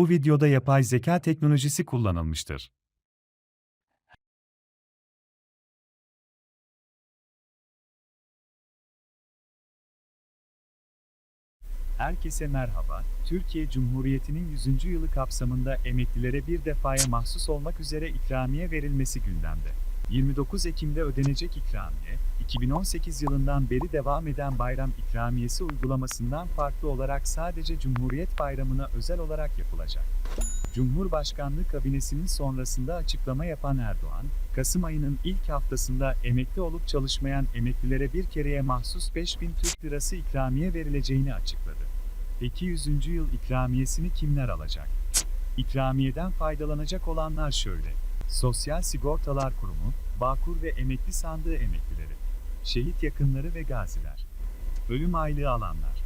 Bu videoda yapay zeka teknolojisi kullanılmıştır. Herkese merhaba. Türkiye Cumhuriyeti'nin 100. yılı kapsamında emeklilere bir defaya mahsus olmak üzere ikramiye verilmesi gündemde. 29 Ekim'de ödenecek ikramiye, 2018 yılından beri devam eden bayram ikramiyesi uygulamasından farklı olarak sadece Cumhuriyet Bayramı'na özel olarak yapılacak. Cumhurbaşkanlığı kabinesinin sonrasında açıklama yapan Erdoğan, Kasım ayının ilk haftasında emekli olup çalışmayan emeklilere bir kereye mahsus 5000 Türk Lirası ikramiye verileceğini açıkladı. Peki 100. yıl ikramiyesini kimler alacak? İkramiyeden faydalanacak olanlar şöyle. Sosyal Sigortalar Kurumu, Bağkur ve Emekli Sandığı emeklileri, şehit yakınları ve gaziler, ölüm aylığı alanlar,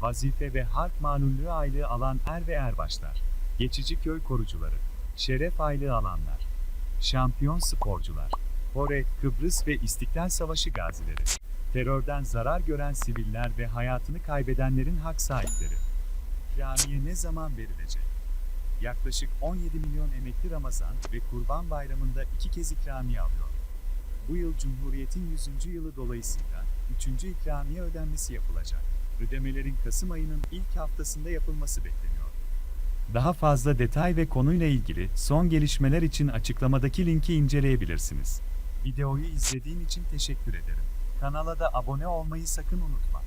vazife ve harp malullüğü aylığı alan er ve erbaşlar, geçici köy korucuları, şeref aylığı alanlar, şampiyon sporcular, Kore, Kıbrıs ve İstiklal Savaşı gazileri, terörden zarar gören siviller ve hayatını kaybedenlerin hak sahipleri. İkramiye ne zaman verilecek? Yaklaşık 17 milyon emekli Ramazan ve Kurban Bayramı'nda iki kez ikramiye alıyor. Bu yıl Cumhuriyet'in 100. yılı dolayısıyla 3. ikramiye ödenmesi yapılacak. Ödemelerin Kasım ayının ilk haftasında yapılması bekleniyor. Daha fazla detay ve konuyla ilgili son gelişmeler için açıklamadaki linki inceleyebilirsiniz. Videoyu izlediğin için teşekkür ederim. Kanala da abone olmayı sakın unutma.